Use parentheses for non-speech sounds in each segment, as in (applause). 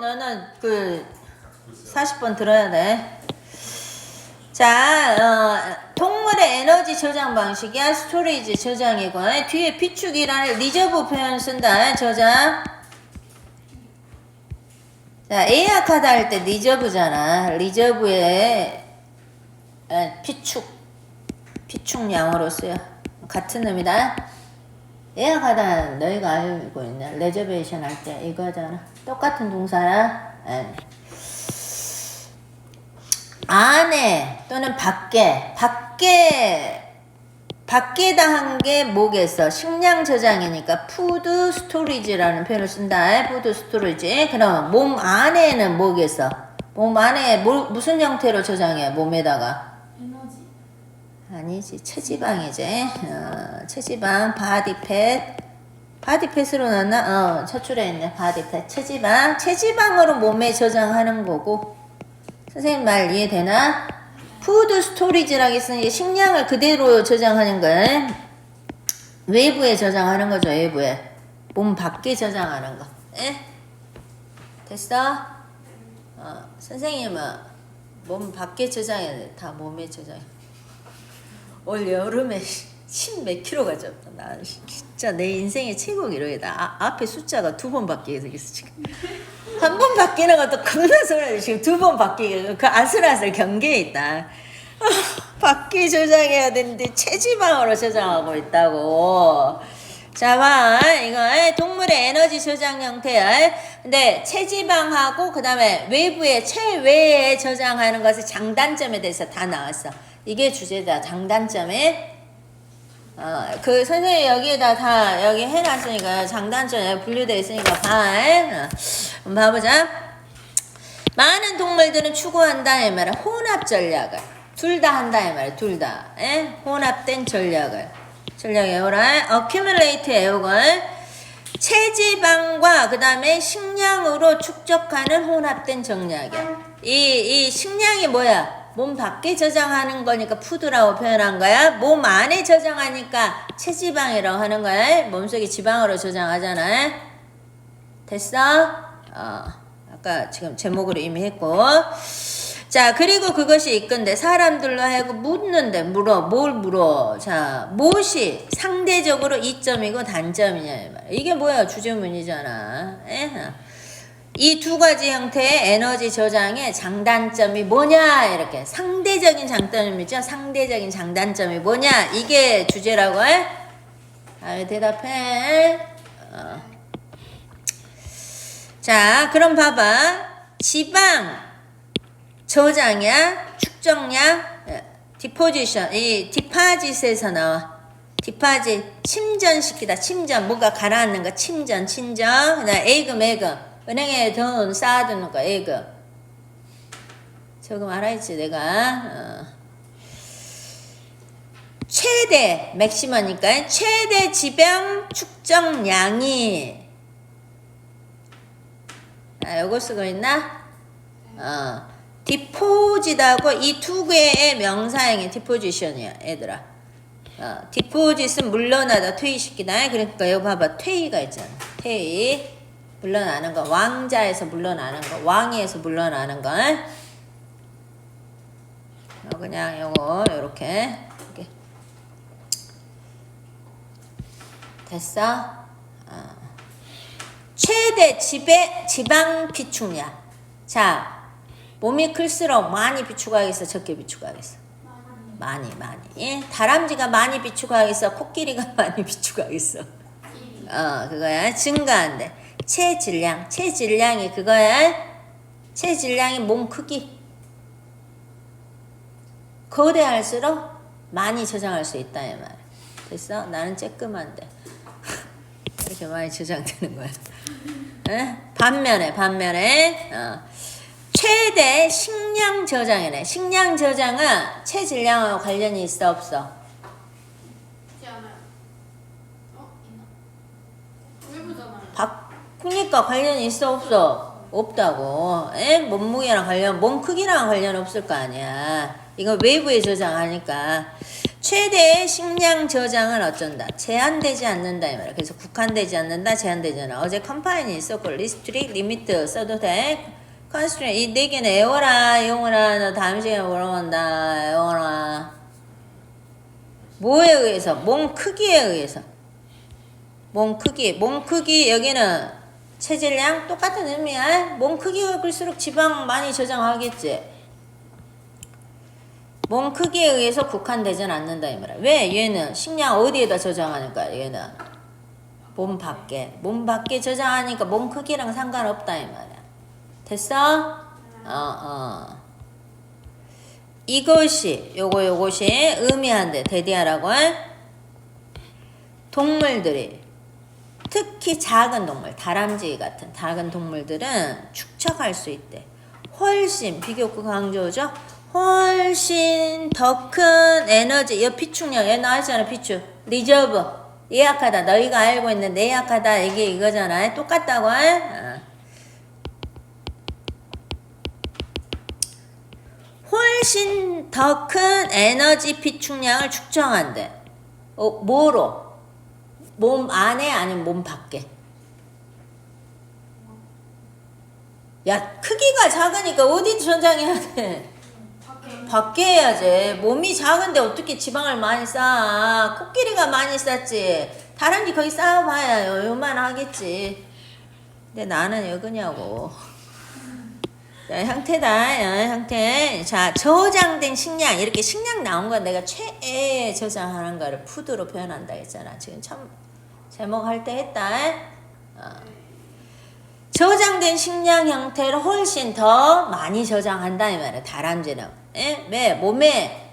너는 그 40번 들어야 돼. 자, 어, 동물의 에너지 저장 방식이야. 스토리지 저장이고. 뒤에 비축이라는 리저브 표현 쓴다. 저장. 자, 예약하다 할 때 리저브잖아. 리저브에 에, 비축. 비축량으로 쓰여. 같은 놈이다. 예약하다 너희가 알고 있는 레저베이션 할 때 이거잖아. 똑같은 동사야. 예. 안에 또는 밖에 밖에 밖에다 한 게 뭐겠어? 식량 저장이니까 푸드 스토리지라는 표현을 쓴다. 푸드 스토리지. 그럼 몸 안에는 뭐겠어? 몸 안에 뭐, 무슨 형태로 저장해? 몸에다가 에너지 아니지 체지방이지. 어, 체지방 바디팻 바디팻으로 넣나? 어 차출에 있네 바디팻 체지방 체지방으로 몸에 저장하는 거고 선생님 말 이해되나? 푸드 스토리지라고 했으니 식량을 그대로 저장하는 걸 외부에 저장하는 거죠 외부에 몸 밖에 저장하는 거 에? 됐어? 어, 선생님은 몸 밖에 저장해야 돼. 다 몸에 저장해. 올 여름에 10몇 킬로가 쪘다. 나 진짜 내 인생의 최고 기록이다. 아, 앞에 숫자가 두 번 바뀌게 생겼어 지금. (laughs) 한 번 바뀌는 것도 겁나 소리야. 지금 두 번 바뀌게 그 아슬아슬 경계에 있다. 아, 밖에 저장해야 되는데 체지방으로 저장하고 있다고. 자, 봐. 이거 동물의 에너지 저장 형태야. 근데 체지방하고 그다음에 외부에 체외에 저장하는 것의 장단점에 대해서 다 나왔어. 이게 주제다. 장단점에 어, 그 선생님 여기에다 다 여기 해놨으니까 장단점에 분류되어 있으니까 봐. 어, 봐보자. 많은 동물들은 추구한다 이 말이야. 혼합 전략을 둘 다 한다 이 말이야. 둘 다. 에? 혼합된 전략을 전략 외우라. accumulate 외우걸 체지방과 그 다음에 식량으로 축적하는 혼합된 전략이야. 이, 이 식량이 뭐야? 몸 밖에 저장하는 거니까 푸드라고 표현한 거야. 몸 안에 저장하니까 체지방이라고 하는 거야. 몸속에 지방으로 저장하잖아. 됐어? 어, 아까 지금 제목으로 이미 했고. 자, 그리고 그것이 이건데 사람들로 하여금 묻는데 물어 뭘 물어? 자, 무엇이 상대적으로 이점이고 단점이냐. 이게 뭐야 주제문이잖아. 이 두 가지 형태의 에너지 저장의 장단점이 뭐냐 이렇게 상대적인 장단점이죠. 상대적인 장단점이 뭐냐 이게 주제라고 해. 아, 대답해. 어. 자, 그럼 봐봐. 지방 저장량, 축적량, 예, 디포지션, 이 디파짓에서 나와. 디파짓, 침전시키다, 침전, 뭔가 가라앉는 거, 침전, 침전. 그다음 에이금, 에이금, 은행에 돈 쌓아두는 거, 에이금. 저거 알아야지, 내가. 어. 최대, 맥시머니까 최대 지방 축적량이 아, 요거 쓰고 있나? 어. 디포짓하고 이 두 개의 명사형이 디포지션이야, 얘들아. 어, 디포짓은 물러나다, 퇴위시키다. 그러니까 여기 봐봐, 퇴위가 있잖아. 퇴위. 물러나는 거. 왕자에서 물러나는 거. 왕위에서 물러나는 거. 어, 그냥 요거, 요렇게. 이렇게. 됐어? 어. 최대 지배, 지방 비축량. 자, 몸이 클수록 많이 비축하겠어, 적게 비축하겠어? 많이, 많이. 예? 다람쥐가 많이 비축하겠어, 코끼리가 (laughs) 많이 비축하겠어? 어, 그거야. 증가한대. 체질량. 체질량이 그거야. 체질량이 몸 크기. 거대할수록 많이 저장할 수 있다, 이 말. 됐어? 나는 쬐끔한데. (laughs) 이렇게 많이 저장되는 거야. 에? 반면에, 반면에, 어. 최대 식량 저장이네. 식량 저장은 체질량하고 관련이 있어, 없어? 어? 있 바꾸니까 관련이 있어, 없어? 없다고. 에? 몸무게랑 관련, 몸 크기랑 관련 없을 거 아니야. 이거 외부에 저장하니까. 최대의 식량 저장은 어쩐다. 제한되지 않는다 이 말이야. 그래서 국한되지 않는다, 제한되지 않아. 어제 컴파인이 있었고 리스트릭, 리미트 써도 돼. 컨스트레인 이네 개는 애워라, 영어라. 너 다음 시간에 물어본다, 영어라. 뭐에 의해서? 몸 크기에 의해서. 몸 크기, 몸 크기 여기는 체질량 똑같은 의미야. 몸 크기가 클수록 지방 많이 저장하겠지. 몸 크기에 의해서 국한되진 않는다 이 말이야. 왜 얘는 식량 어디에다 저장하니까 얘는 몸 밖에 몸 밖에 저장하니까 몸 크기랑 상관없다 이 말이야. 됐어? 어 어. 이것이 요거 요것이 의미한데 대디하라고 동물들이 특히 작은 동물 다람쥐 같은 작은 동물들은 축적할 수 있대. 훨씬 비교구 강조죠. 훨씬 더 큰 에너지, 이 비축량, 얘 나왔잖아, 비축. 리저브. 예약하다. 너희가 알고 있는 예약하다. 이게 이거잖아. 똑같다고. 어. 훨씬 더 큰 에너지 비축량을 축적한대. 어, 뭐로? 몸 안에 아니면 몸 밖에? 야, 크기가 작으니까 어디 저장해야 돼? 밖에 밖에 해야지. 몸이 작은데 어떻게 지방을 많이 쌓아? 코끼리가 많이 쌓지. 다람쥐 거기 쌓아봐야 요- 요만하겠지. 근데 나는 여기냐고. 자, 형태다. 어, 형태. 자, 저장된 식량. 이렇게 식량 나온 건 내가 최애 저장하는 거를 푸드로 표현한다 했잖아. 지금 참 제목 할 때 했다. 어. 저장된 식량 형태를 훨씬 더 많이 저장한다 이 말이야 다람쥐는 예? 왜 몸에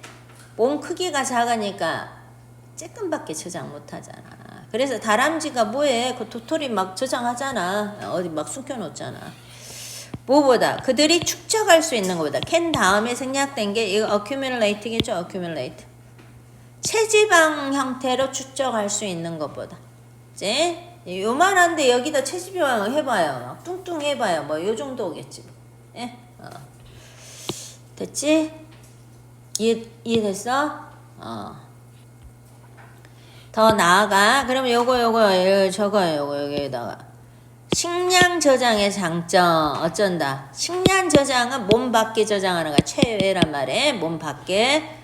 몸 크기가 작으니까 조금밖에 저장 못하잖아 그래서 다람쥐가 뭐해 그 도토리 막 저장하잖아 어디 막 숨겨놓잖아 뭐보다 그들이 축적할 수 있는 것보다 캔 다음에 생략된 게 이거 accumulate 체지방 형태로 축적할 수 있는 것보다 이제 요만한데 여기다 체지방 해봐요. 막 뚱뚱 해봐요. 뭐 요 정도겠지. 뭐. 예? 어. 됐지? 이해 이해됐어? 어. 더 나아가. 그럼 요거 요거 요 저거 요거 여기에다가 식량 저장의 장점 어쩐다. 식량 저장은 몸 밖에 저장하는 거 최외란 말에 몸 밖에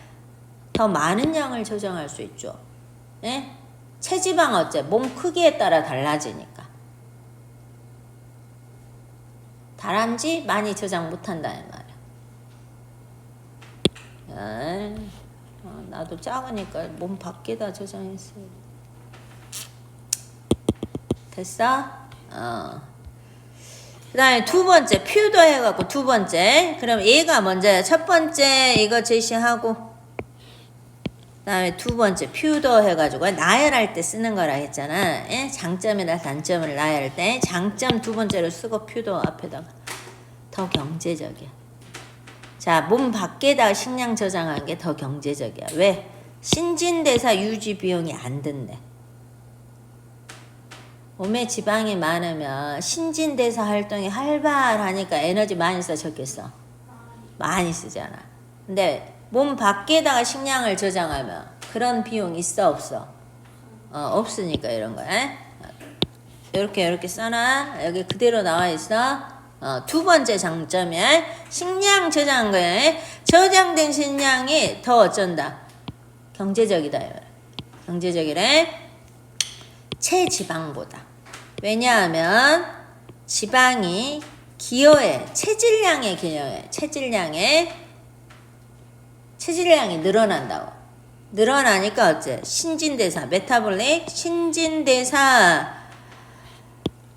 더 많은 양을 저장할 수 있죠. 예? 체지방 어째? 몸 크기에 따라 달라지니까. 다람쥐 많이 저장 못한다 이 말이야. 에이, 어, 나도 작으니까 몸 밖에다 저장했어요. 됐어? 어. 그 다음에 두 번째, 퓨더 해갖고 두 번째. 그럼 얘가 먼저야. 첫 번째 이거 제시하고. 그다음에 두 번째 퓨더 해가지고 나열할 때 쓰는 거라 했잖아. 예? 장점이나 단점을 나열할 때 장점 두 번째로 쓰고 퓨더 앞에다가 더 경제적이야. 자, 몸 밖에다 식량 저장한 게 더 경제적이야. 왜? 신진대사 유지 비용이 안 든대. 몸에 지방이 많으면 신진대사 활동이 활발하니까 에너지 많이 써졌겠어. 많이 쓰잖아. 근데 몸 밖에다가 식량을 저장하면 그런 비용 있어 없어? 어, 없으니까 이런 거야. 이렇게 이렇게 써놔. 여기 그대로 나와 있어. 어, 두 번째 장점이야. 식량 저장 거야. 저장된 식량이 더 어쩐다. 경제적이다. 경제적이래. 체지방보다. 왜냐하면 지방이 기여해. 체질량에 기여해. 체질량에 체질량이 늘어난다고. 늘어나니까 어째? 신진대사, 메타볼릭 신진대사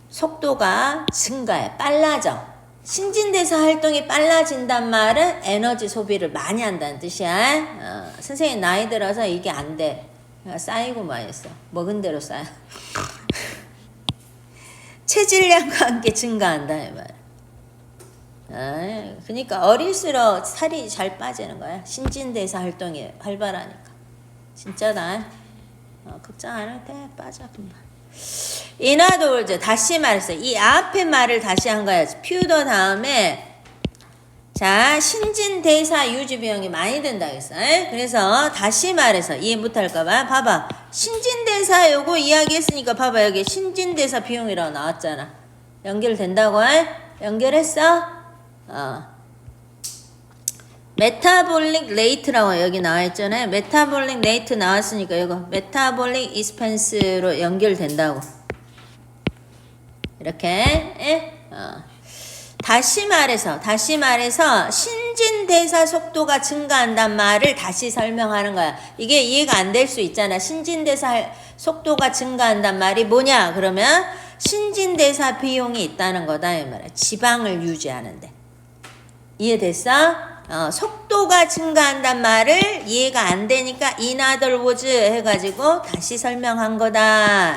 속도가 증가해, 빨라져. 신진대사 활동이 빨라진단 말은 에너지 소비를 많이 한다는 뜻이야. 어, 선생님 나이 들어서 이게 안 돼. 쌓이고만 있어. 먹은 대로 쌓여. (laughs) 체질량과 함께 증가한다 이 말. 아, 그러니까 어릴수록 살이 잘 빠지는 거야. 신진대사 활동이 활발하니까. 진짜다. 어, 걱정 안 해도 돼. 빠져. 이나돌즈 다시 말했어. 이 앞에 말을 다시 한 거야. 퓨더 다음에 자, 신진대사 유지 비용이 많이 든다 했어. 에? 그래서 다시 말해서 이해 못할까봐 봐봐. 신진대사 요거 이야기했으니까 봐봐 여기 신진대사 비용이라고 나왔잖아. 연결된다고 해? 연결했어? 어. 메타볼릭 레이트라고 여기 나와 있잖아요. 메타볼릭 레이트 나왔으니까 이거 메타볼릭 이스펜스로 연결된다고. 이렇게 에? 어. 다시 말해서 다시 말해서 신진 대사 속도가 증가한단 말을 다시 설명하는 거야. 이게 이해가 안 될 수 있잖아. 신진 대사 속도가 증가한단 말이 뭐냐? 그러면 신진 대사 비용이 있다는 거다 이 말이야. 지방을 유지하는데. 이해됐어? 어, 속도가 증가한단 말을 이해가 안 되니까 in other words 해가지고 다시 설명한 거다.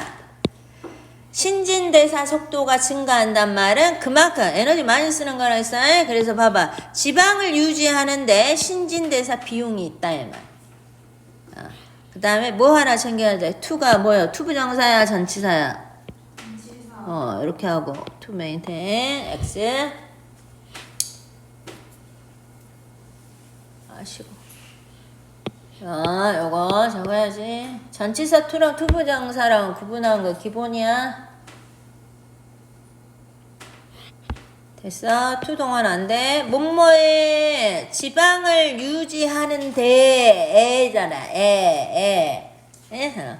신진대사 속도가 증가한단 말은 그만큼 에너지 많이 쓰는 거라 했어. 그래서 봐봐. 지방을 유지하는데 신진대사 비용이 있다. 어. 그 다음에 뭐 하나 챙겨야 돼? 투가 뭐야? 투부정사야 전치사야? 어 이렇게 하고 to maintain x 아시고. 아 요거 적어야지. 전치사 투랑 투부정사랑 구분한 거 기본이야. 됐어? 투 동안 안 돼? 뭐뭐에 지방을 유지하는데 애잖아 애애. 애.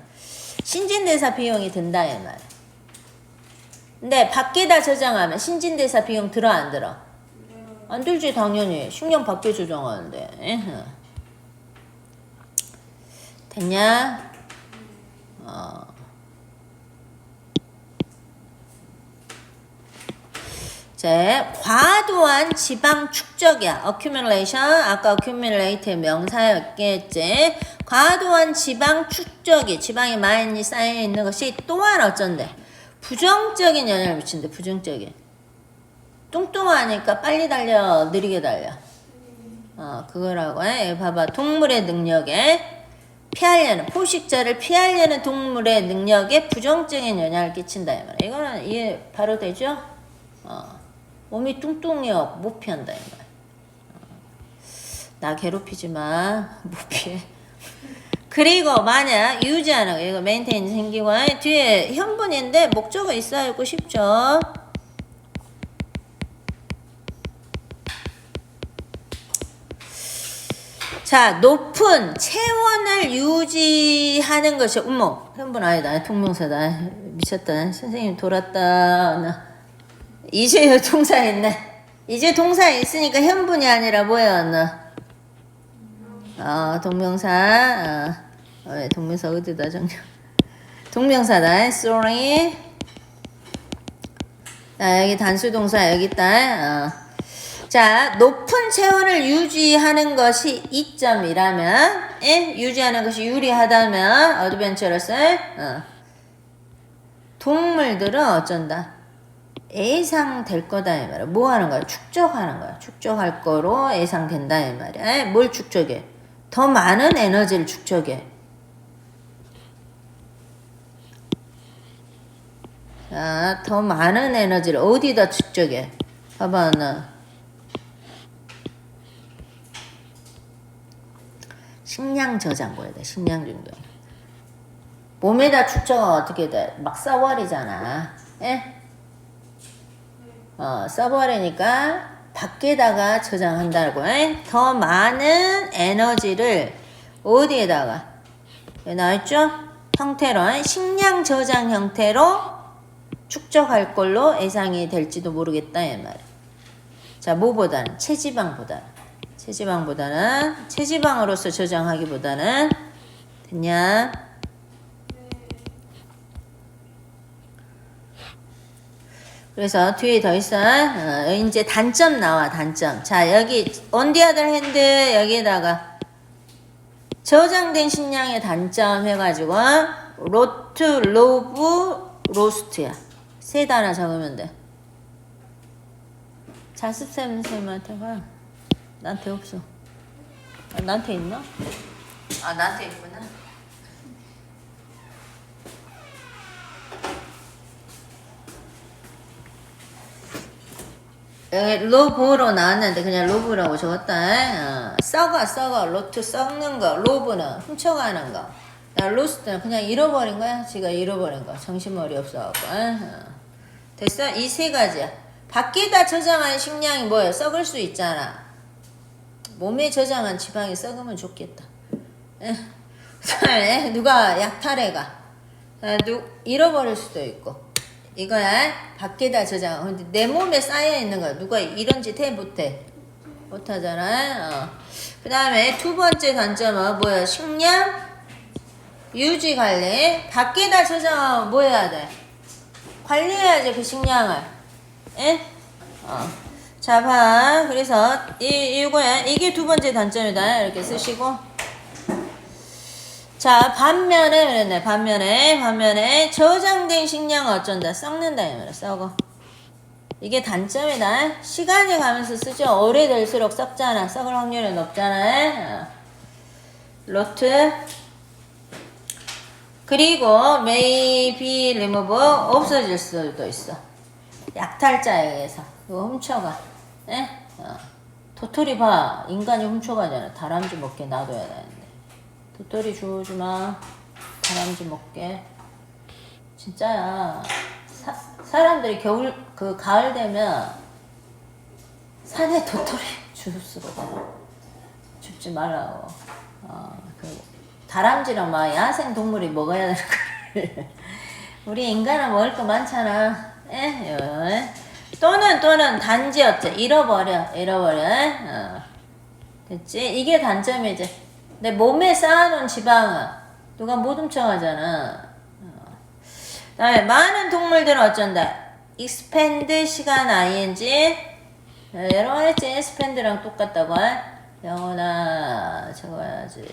신진대사 비용이 든다 이 말. 근데 밖에다 저장하면 신진대사 비용 들어 안 들어? 안 들지 당연히 식량 밖에 저장하는데 에헤. 됐냐? 어. 이제 과도한 지방 축적이야. accumulation 아까 accumulate의 명사였겠지. 과도한 지방 축적이 지방이 많이 쌓여 있는 것이 또한 어쩐데 부정적인 영향을 미친대. 부정적인. 뚱뚱하니까 빨리 달려, 느리게 달려. 어, 그거라고 해. 봐봐. 동물의 능력에 피하려는, 포식자를 피하려는 동물의 능력에 부정적인 영향을 끼친다. 이 말이야. 이거는 이해 바로 되죠? 어. 몸이 뚱뚱해요. 못 피한다. 이 말. 어. 나 괴롭히지 마. (laughs) 못 피해. 그리고 만약 유지하는 거, 이거 메인테인 생기고 뒤에 현분인데 목적어 있어야 하고 싶죠. 자, 높은 체온을 유지하는 것이, 어머, 현분 아니다. 통명사다. 미쳤다. 선생님 돌았다. 나. 이제 동사 있네. 이제 동사 있으니까 현분이 아니라 뭐야, 나. 어, 동명사. 어, 어, 동명사 어디다 정녕. 동명사다. sorry. 자, 여기 단수 동사 여기 있다. 어. 자, 높은 체온을 유지하는 것이 이점이라면, 예? 유지하는 것이 유리하다면, 어드벤처러스, 어. 동물들은 어쩐다? 예상될 거다, 이 말이야. 뭐 하는 거야? 축적하는 거야. 축적할 거로 예상된다, 이 말이야. 에? 뭘 축적해? 더 많은 에너지를 축적해. 자, 더 많은 에너지를 어디다 축적해? 봐봐, 나. 식량 저장고야 돼. 식량 중독. 몸에다 축적은 어떻게 돼? 막 써버리잖아. 예? 어, 써버리니까 밖에다가 저장한다고. 에? 더 많은 에너지를 어디에다가? 나와있죠? 형태로 에? 식량 저장 형태로 축적할 걸로 예상이 될지도 모르겠다 이 말이야. 자, 뭐보다는 체지방보다는 체지방보다는 체지방으로서 저장하기보다는 됐냐? 그래서 뒤에 더 있어. 어, 이제 단점 나와 단점. 자 여기 other hand 여기에다가 저장된 식량의 단점 해가지고 로트 로브 로스트야. 세 단어 적으면 돼. 자습쌤 쌤한테 가. 나한테 없어. 아, 나한테 있나? 아 나한테 있구나. 로브로 나왔는데 그냥 로브라고 적었다. 어, 썩어 썩어 로트 썩는 거 로브는 훔쳐가는 거. 야, 로스트는 그냥 잃어버린 거야. 지가 잃어버린 거. 정신머리 없어갖고. 어. 됐어? 이 세 가지야. 밖에다 저장한 식량이 뭐야? 썩을 수 있잖아. 몸에 저장한 지방이 썩으면 좋겠다. 에. 누가 약탈해가. 아, 누, 잃어버릴 수도 있고. 이거야 밖에다 저장. 근데 내 몸에 쌓여 있는 거 누가 이런 짓 해 못해? 못하잖아. 어. 그 다음에 두 번째 단점은 뭐야? 식량 유지 관리. 밖에다 저장하면 뭐 해야 돼? 관리해야지 그 식량을. 에? 어. 자, 봐. 그래서 이 이거야. 이게 두 번째 단점이다. 이렇게 쓰시고. 자, 반면에 그랬네. 반면에 반면에 저장된 식량은 어쩐다. 썩는다 이 말이야. 썩어. 이게 단점이다. 시간이 가면서 쓰죠. 오래될수록 썩잖아. 썩을 확률이 높잖아. 어. 로트. 그리고 may be remove 없어질 수도 있어. 약탈자에 의해서 이거 훔쳐가. 에? 어. 도토리 봐. 인간이 훔쳐가잖아. 다람쥐 먹게 놔둬야 되는데. 도토리 주우지 마. 다람쥐 먹게. 진짜야. 사, 사람들이 겨울 그 가을 되면 산에 도토리 (laughs) 주스거든. 줍지 말라고. 어, 그 다람쥐랑 막 야생 동물이 먹어야 되는 거를 (laughs) 우리 인간은 먹을 거 많잖아. 에? 요, 에? 또는 또는 단지 어째 잃어버려 잃어버려. 에? 어. 됐지? 이게 단점이지. 내 몸에 쌓아놓은 지방은 누가 못 훔쳐가잖아. 어. 다음에 많은 동물들은 어쩐다. expand 시간 ing 어, 여러 번 했지. expand랑 똑같다고. 영어나 적어야지.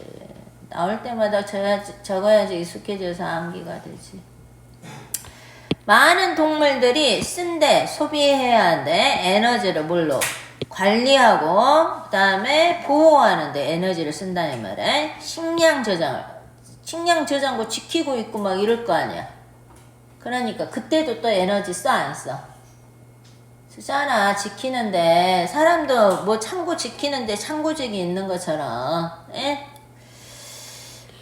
나올 때마다 적어야지, 적어야지 익숙해져서 암기가 되지. 많은 동물들이 쓴데 소비해야 하는데 에너지를 뭘로 관리하고 그 다음에 보호하는데 에너지를 쓴다는 말에 식량 저장을 식량 저장고 지키고 있고 막 이럴 거 아니야. 그러니까 그때도 또 에너지 써 안 써? 쓰잖아 지키는데 사람도 뭐 창고 지키는데 창고직이 있는 것처럼 에?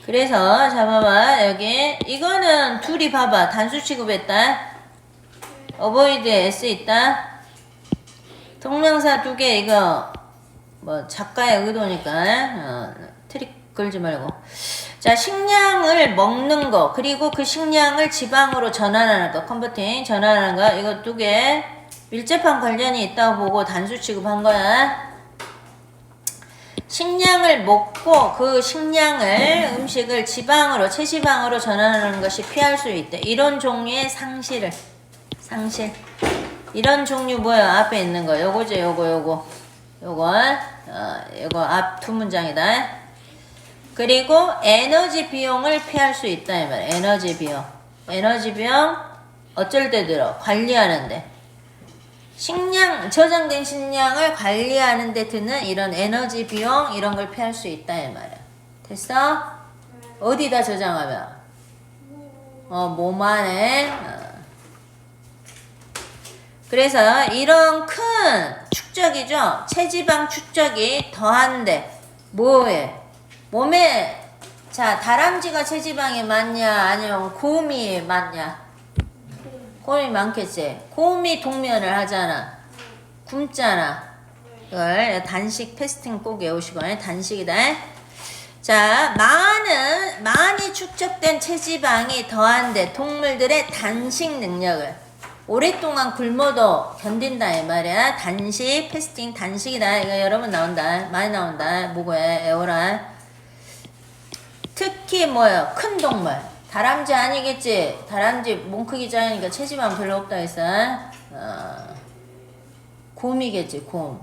그래서 잡아봐. 여기 이거는 둘이 봐봐. 단수 취급했다. 어버이드에 S 있다. 동명사 두 개 이거 뭐 작가의 의도니까 어, 트릭 걸지 말고. 자 식량을 먹는 거 그리고 그 식량을 지방으로 전환하는 거 컨버팅 전환하는 거 이거 두 개 밀접한 관련이 있다고 보고 단수 취급한 거야 식량을 먹고 그 식량을 음식을 지방으로 체지방으로 전환하는 것이 피할 수 있다. 이런 종류의 상실을 상실. 이런 종류 뭐야? 앞에 있는 거. 요거죠 요거 요거. 요거 어 요거 앞 두 문장이다. 그리고 에너지 비용을 피할 수 있다 이 말. 에너지 비용. 에너지 비용 어쩔 때 들어? 관리하는데 식량 저장된 식량을 관리하는 데 드는 이런 에너지 비용 이런 걸 피할 수 있다 이 말이야. 됐어? 어디다 저장하면? 어, 몸 안에. 어. 그래서 이런 큰 축적이죠. 체지방 축적이 더한데 뭐에? 몸에 자 다람쥐가 체지방이 많냐 아니면 곰이 많냐? 곰이 많겠지. 곰이 동면을 하잖아. 굶잖아. 이걸 단식 패스팅 꼭 외우시고 단식이다. 자, 많은 많이 축적된 체지방이 더한데 동물들의 단식 능력을 오랫동안 굶어도 견딘다 이 말이야. 단식 패스팅 단식이다. 이거 여러분 나온다. 많이 나온다. 뭐고에 외워라. 특히 뭐요? 큰 동물. 다람쥐 아니겠지? 다람쥐 몸 크기 작으니까 체지방 별로 없다 했어. 어. 곰이겠지, 곰.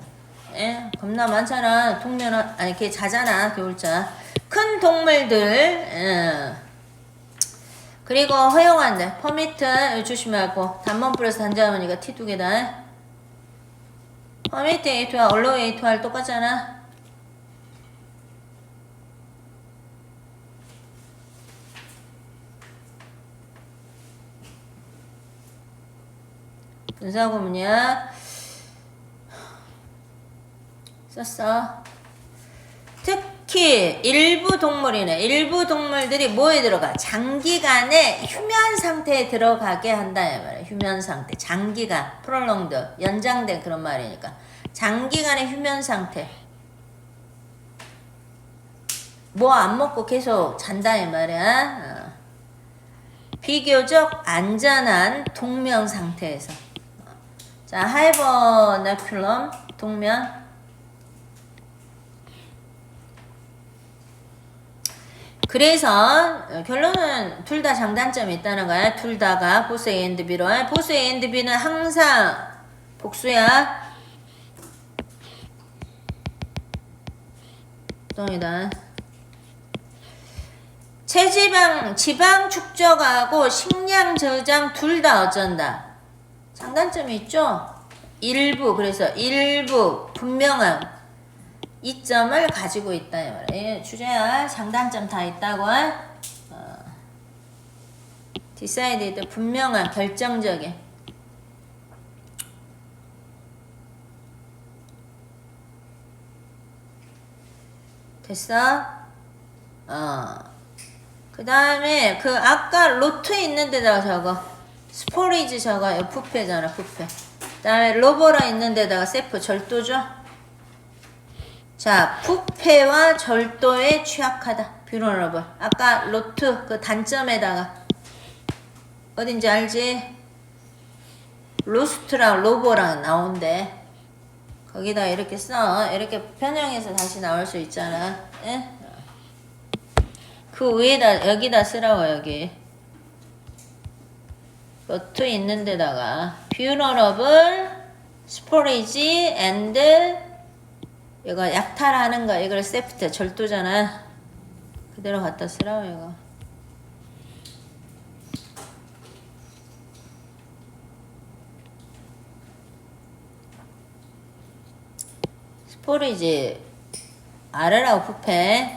예? 겁나 많잖아. 동면, 아니, 걔 자잖아, 겨울자. 큰 동물들, 예. 그리고 허용한대. 퍼미트, 조심하고. 단문 플러스 단자음이니까 T 두 개다. 퍼미트 A2와 얼로 A2와 똑같잖아. 분사구문이야. 썼어. 특히 일부 동물이네. 일부 동물들이 뭐에 들어가? 장기간의 휴면 상태에 들어가게 한다. 휴면 상태. 장기간, 프롤롱드, 연장된 그런 말이니까. 장기간의 휴면 상태. 뭐 안 먹고 계속 잔다 이 말이야. 어. 비교적 안전한 동명 상태에서. 자, 하이버네큘럼 동면. 그래서 어, 결론은 둘 다 장단점이 있다는 거야. 둘 다가 보스 A and B로. 보스 A and B는 항상 복수야. 똥이다. 체지방, 지방 축적하고 식량 저장 둘 다 어쩐다. 장단점이 있죠? 일부, 그래서 일부 분명한 이점을 가지고 있다. 이 말이에요. 주제야 장단점 다 있다고. 어. decided 분명한 결정적인 됐어? 어. 그 다음에 그 아까 로트에 있는 데다가 적어. 스포리지 적어요. 부패잖아, 부패. 그 다음에 로보라 있는 데다가 세프 절도죠? 자, 부패와 절도에 취약하다. 뷰러러블. 아까 로트 그 단점에다가 어딘지 알지? 로스트랑 로보랑 나온대. 거기다 이렇게 써. 이렇게 변형해서 다시 나올 수 있잖아. 예? 그 위에다 여기다 쓰라고 여기. 로트 있는 데다가 뷰러러블 스포리지 앤드 이거 약탈하는 거 이걸 세프트 절도잖아. 그대로 갖다 쓰라고 이거. 스포리지 아래라고 부패